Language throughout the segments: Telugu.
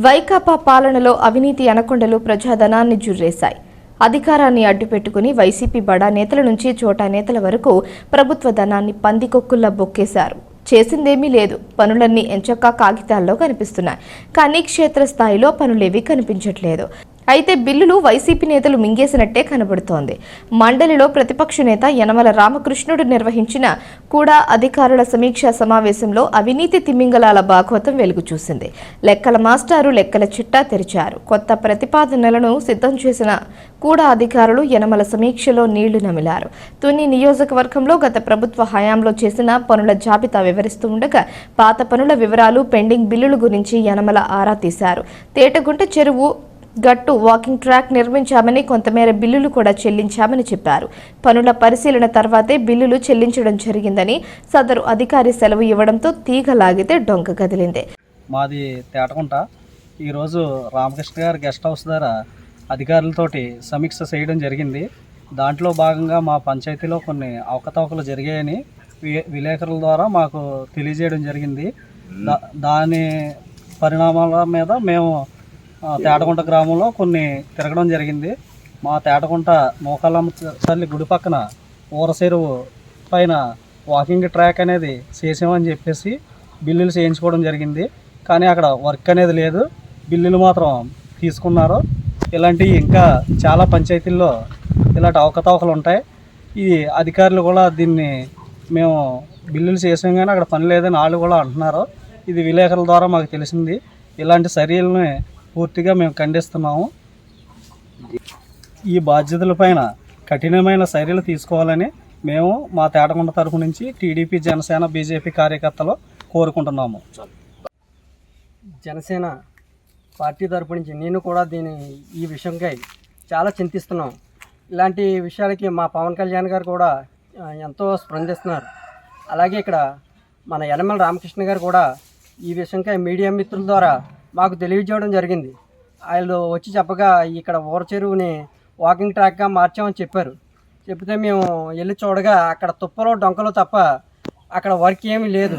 వైకాపా పాలనలో అవినీతి అనకొండలు ప్రజాధనాన్ని జుర్రేశాయి. అధికారాన్ని అడ్డుపెట్టుకుని వైసీపీ బడా నేతల నుంచి చోటా నేతల వరకు ప్రభుత్వ ధనాన్ని పందికొక్కుల్లా బొక్కేశారు. చేసిందేమీ లేదు. పనులన్నీ ఎంచక్కా కాగితాల్లో కనిపిస్తున్నాయి. కానీ క్షేత్రస్థాయిలో పనులేవి కనిపించట్లేదు. అయితే బిల్లులు వైసీపీ నేతలు మింగేసినట్టే కనబడుతోంది. మండలిలో ప్రతిపక్ష నేత యనమల రామకృష్ణుడు నిర్వహించిన కూడా అధికారుల సమీక్షా సమావేశంలో అవినీతి తిమింగలాల భాగవతం వెలుగు చూసింది. లెక్కల మాస్టారు లెక్కల చిట్టా తెరిచారు. కొత్త ప్రతిపాదనలను సిద్ధం చేసిన కూడా అధికారులు యనమల సమీక్షలో నీళ్ళు నమిలారు. తుని నియోజకవర్గంలో గత ప్రభుత్వ హయాంలో చేసిన పనుల జాబితా వివరిస్తూ ఉండగా పాత పనుల వివరాలు పెండింగ్ బిల్లుల గురించి యనమల ఆరా తీశారు. తేటగుంట చెరువు గట్టు వాకింగ్ ట్రాక్ నిర్మించామని కొంతమేర బిల్లులు కూడా చెల్లించామని చెప్పారు. పనుల పరిశీలన తర్వాతే బిల్లులు చెల్లించడం జరిగిందని సదరు అధికారి సెలవు ఇవ్వడంతో తీగ లాగితే డొంక కదిలింది. మాది తేటకుంట. ఈరోజు రామకృష్ణ గారు గెస్ట్ హౌస్ ద్వారా అధికారులతోటి సమీక్ష చేయడం జరిగింది. దాంట్లో భాగంగా మా పంచాయతీలో కొన్ని అవకతవకలు జరిగాయని విలేకరుల ద్వారా మాకు తెలియజేయడం జరిగింది. దా- దాని పరిణామాల మీద మేము తేటగుంట గ్రామంలో కొన్ని తిరగడం జరిగింది. మా తేటకుంట మోకాలమ్మ తల్లి గుడి పక్కన ఊరసెరువు పైన వాకింగ్ ట్రాక్ అనేది చేసామని చెప్పేసి బిల్లులు చేయించుకోవడం జరిగింది. కానీ అక్కడ వర్క్ అనేది లేదు. బిల్లులు మాత్రం తీసుకున్నారు. ఇలాంటివి ఇంకా చాలా పంచాయతీల్లో ఇలాంటి అవకతవకలు ఉంటాయి. ఈ అధికారులు కూడా దీన్ని మేము బిల్లులు చేసాం కానీ అక్కడ పని లేదని వాళ్ళు కూడా అంటున్నారు. ఇది విలేకరుల ద్వారా మాకు తెలిసింది. ఇలాంటి చర్యలని పూర్తిగా మేము ఖండిస్తున్నాము. ఈ బాధ్యతలపైన కఠినమైన చర్యలు తీసుకోవాలని మేము మా తేటకొండ తరపు నుంచి టీడీపీ జనసేన బీజేపీ కార్యకర్తలు కోరుకుంటున్నాము. జనసేన పార్టీ తరపు నుంచి నేను కూడా దీని ఈ విషయంకై చాలా చింతిస్తున్నాం. ఇలాంటి విషయాలకి మా పవన్ కళ్యాణ్ గారు కూడా ఎంతో స్పందిస్తున్నారు. అలాగే ఇక్కడ మన యనమల రామకృష్ణ గారు కూడా ఈ విషయంకై మీడియా మిత్రుల ద్వారా మాకు తెలియజేయడం జరిగింది. వాళ్ళు వచ్చి చెప్పగా ఇక్కడ ఊర చెరువుని వాకింగ్ ట్రాక్గా మార్చామని చెప్పారు. చెప్తే మేము వెళ్ళి చూడగా అక్కడ తుప్పలో డొంకలు తప్ప అక్కడ వర్క్ ఏమీ లేదు.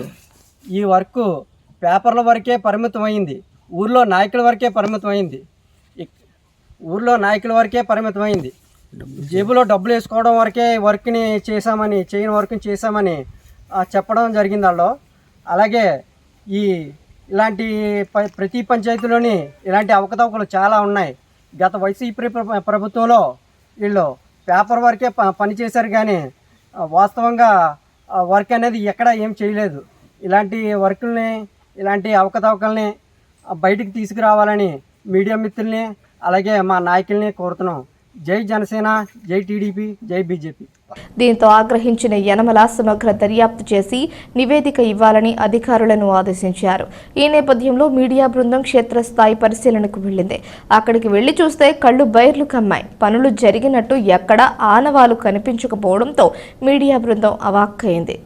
ఈ వర్క్ పేపర్ల వరకే పరిమితమైంది ఊర్లో నాయకుల వరకే పరిమితమైంది ఊర్లో నాయకుల వరకే పరిమితమైంది జేబులో డబ్బులు వేసుకోవడం వరకే వర్క్ని చేశామని చేయని వర్క్ని చేశామని చెప్పడం జరిగింది వాళ్ళు అలాగే ఈ ఇలాంటి ప- ప్రతి పంచాయతీలోని ఇలాంటి అవకతవకలు చాలా ఉన్నాయి. గత వైసీపీ ప్రభుత్వంలో వీళ్ళు పేపర్ వరకే పనిచేశారు పని చేశారు కానీ వాస్తవంగా వర్క్ అనేది ఎక్కడ ఏం చేయలేదు. ఇలాంటి వర్కుల్ని ఇలాంటి అవకతవకల్ని బయటికి తీసుకురావాలని మీడియా మిత్రుల్ని అలాగే మా నాయకుల్ని కోరుతున్నాం. జై జనసేన జై టీడీపీ జై బీజేపీ. దీంతో ఆగ్రహించిన యనమల సమగ్ర దర్యాప్తు చేసి నివేదిక ఇవ్వాలని అధికారులను ఆదేశించారు. ఈ నేపథ్యంలో మీడియా బృందం క్షేత్రస్థాయి పరిశీలనకు వెళ్ళింది. అక్కడికి వెళ్ళి చూస్తే కళ్ళు బైర్లు కమ్మాయి. పనులు జరిగినట్టు ఎక్కడా ఆనవాలు కనిపించకపోవడంతో మీడియా బృందం అవాక్కైంది.